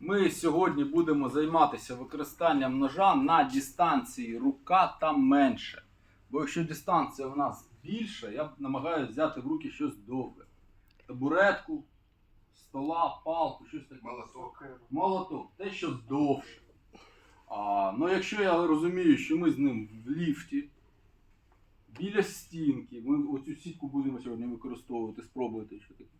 Ми сьогодні будемо займатися використанням ножа на дистанції рука та менше. Бо якщо дистанція у нас більша, я намагаюся взяти в руки щось довге. Табуретку, стола, палку, щось таке. Молоток. Молоток, те, що довше. А, ну якщо я розумію, що ми з ним в ліфті, біля стінки, ми оцю сітку будемо сьогодні використовувати, спробувати що таке.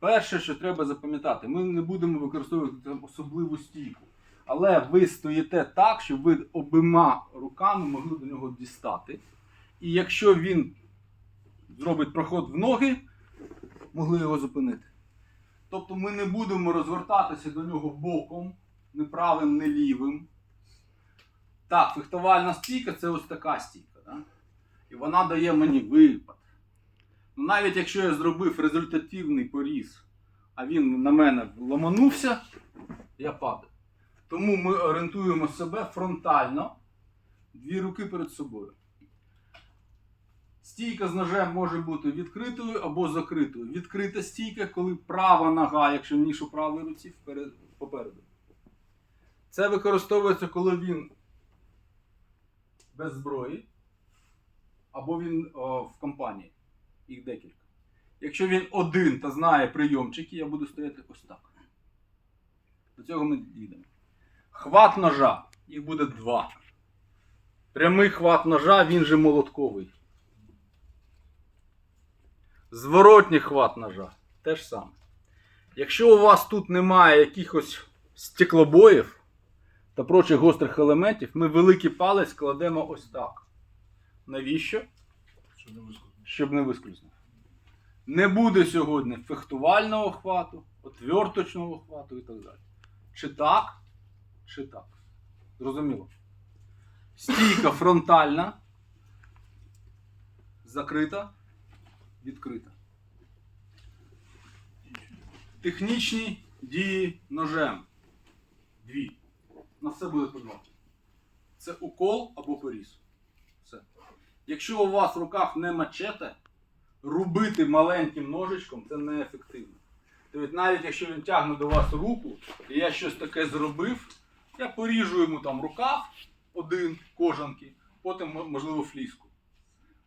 Перше, що треба запам'ятати, ми не будемо використовувати там особливу стійку. Але ви стоїте так, щоб ви обома руками могли до нього дістати. І якщо він зробить проход в ноги, могли його зупинити. Тобто ми не будемо розвертатися до нього боком, не правим, не лівим. Так, фехтувальна стійка це ось така стійка. Да? І вона дає мені випад. Навіть якщо я зробив результативний поріз, а він на мене ламанувся, я падаю. Тому ми орієнтуємо себе фронтально, дві руки перед собою. Стійка з ножем може бути відкритою або закритою. Відкрита стійка, коли права нога, якщо ніж у правій руці, вперед, попереду. Це використовується, коли він без зброї, або він о, в компанії. Їх декілька. Якщо він один та знає прийомчики, я буду стояти ось так. До цього ми дійдемо. Хват ножа. Їх буде два. Прямий хват ножа, він же молотковий. Зворотній хват ножа. Те ж саме. Якщо у вас тут немає якихось стеклобоїв та прочих гострих елементів, ми великий палець кладемо ось так. Навіщо? Щоб не вискочити. Щоб не вискользнув. Не буде сьогодні фехтувального хвату, отверточного хвату і так далі. Чи так, чи так. Зрозуміло. Стійка фронтальна, закрита, відкрита. Технічні дії ножем. Дві. На все буде по. Це укол або поріз. Якщо у вас в руках не мачете, рубити маленьким ножичком це неефективно. Тобто навіть якщо він тягне до вас руку, і я щось таке зробив, я поріжу йому там рукав один кожанки, потім можливо фліску.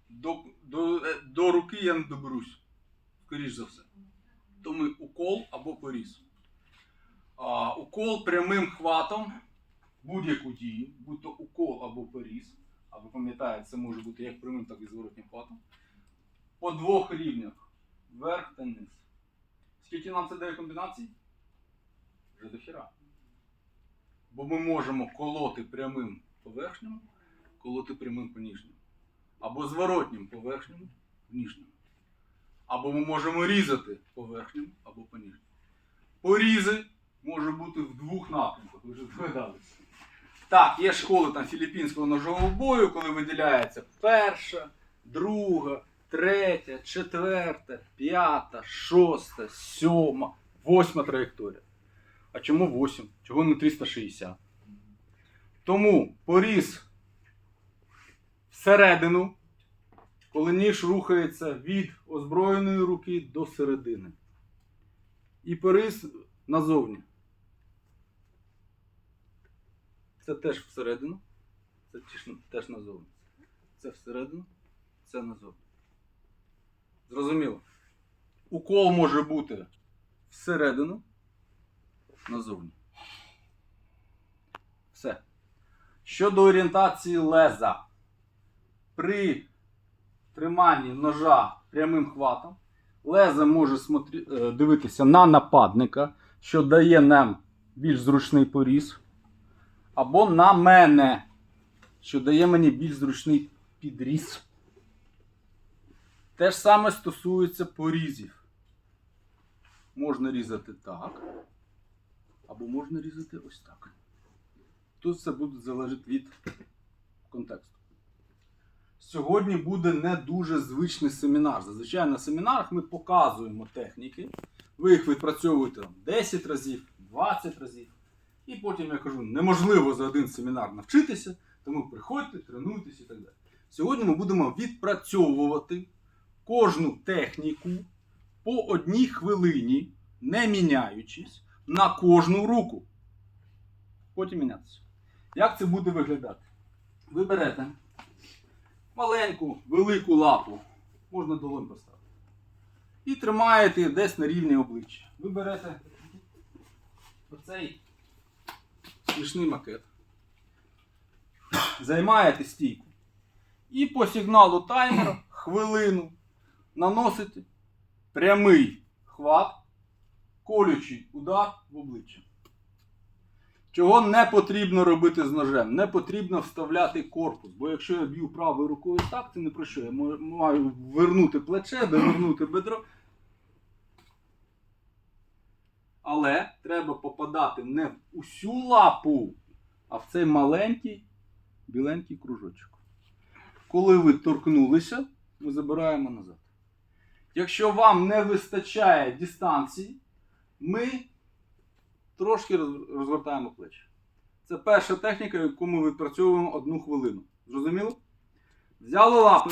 До, до, е, до руки я не доберусь, скоріш за все. Тому укол або поріз. А, укол прямим хватом будь-яку дію, будь то укол або поріз, а ви пам'ятаєте, це може бути як прямим, так і зворотнім хватом. По двох рівнях. Вверх та низ. Скільки нам це дає комбінацій? Вже до хіра. Бо ми можемо колоти прямим по верхньому, колоти прямим по нижньому. Або зворотнім по верхньому, по нижньому. Або ми можемо різати по або по нижньому. Порізи може бути в двох напрямках, ви вже здогадалися. Так, є школи там філіппінського ножового бою, коли виділяється перша, друга, третя, четверта, п'ята, шоста, сьома, восьма траєкторія. А чому 8? Чого не 360? Тому поріз всередину, коли ніж рухається від озброєної руки до середини. І поріз назовні. Це теж всередину. Це теж- назовні. Це всередину, це назовні. Зрозуміло. Укол може бути всередину, назовні. Все. Щодо орієнтації леза. При триманні ножа прямим хватом леза може е, дивитися на нападника, що дає нам більш зручний поріз. Або на мене, що дає мені більш зручний підріз. Те ж саме стосується порізів. Можна різати так, або можна різати ось так. Тут все буде залежати від контексту. Сьогодні буде не дуже звичний семінар. Зазвичай на семінарах ми показуємо техніки. Ви їх відпрацьовуєте 10 разів, 20 разів. І потім я кажу, неможливо за один семінар навчитися, тому приходьте, тренуйтесь і так далі. Сьогодні ми будемо відпрацьовувати кожну техніку по одній хвилині, не міняючись, на кожну руку. потім мінятися. Як це буде виглядати? Ви берете маленьку, велику лапу, можна долонь поставити. І тримаєте десь на рівні обличчя. Ви берете оцей смішний макет. Займаєте стійку. І по сигналу таймера хвилину наносите прямий хват, колючий удар в обличчя. Чого не потрібно робити з ножем? Не потрібно вставляти корпус. Бо якщо я б'ю правою рукою так, це не про що. Я маю вернути плече, довернути бедро. Але треба попадати не в усю лапу, а в цей маленький біленький кружочок. Коли ви торкнулися, ми забираємо назад. Якщо вам не вистачає дистанції, ми трошки роз- розвертаємо плечі. Це перша техніка, яку ми відпрацьовуємо одну хвилину. Зрозуміло? Взяли лапи,